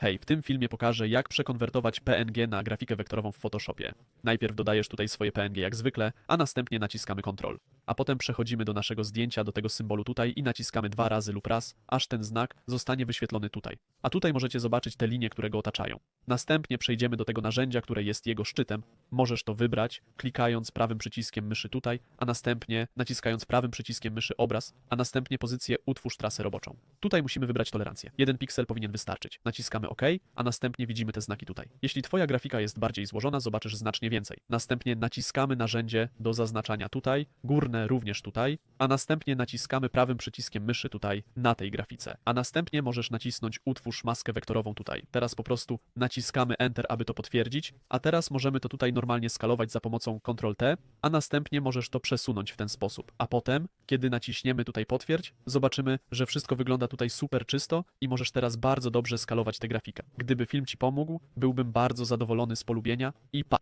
Hej, w tym filmie pokażę jak przekonwertować PNG na grafikę wektorową w Photoshopie. Najpierw dodajesz tutaj swoje PNG jak zwykle, a następnie naciskamy Ctrl. A potem przechodzimy do naszego zdjęcia, do tego symbolu tutaj i naciskamy dwa razy lub raz, aż ten znak zostanie wyświetlony tutaj. A tutaj możecie zobaczyć te linie, które go otaczają. Następnie przejdziemy do tego narzędzia, które jest jego szczytem. Możesz to wybrać, klikając prawym przyciskiem myszy tutaj, a następnie naciskając prawym przyciskiem myszy obraz, a następnie pozycję utwórz trasę roboczą. Tutaj musimy wybrać tolerancję. Jeden piksel powinien wystarczyć. Naciskamy OK, a następnie widzimy te znaki tutaj. Jeśli Twoja grafika jest bardziej złożona, zobaczysz znacznie więcej. Następnie naciskamy narzędzie do zaznaczania tutaj, górne również tutaj, a następnie naciskamy prawym przyciskiem myszy tutaj na tej grafice. A następnie możesz nacisnąć utwórz maskę wektorową tutaj. Teraz po prostu naciskamy Enter, aby to potwierdzić, a teraz możemy to tutaj normalnie skalować za pomocą Ctrl-T, a następnie możesz to przesunąć w ten sposób. A potem, kiedy naciśniemy tutaj potwierdź, zobaczymy, że wszystko wygląda tutaj super czysto i możesz teraz bardzo dobrze skalować tę grafikę. Gdyby film Ci pomógł, byłbym bardzo zadowolony z polubienia i pa!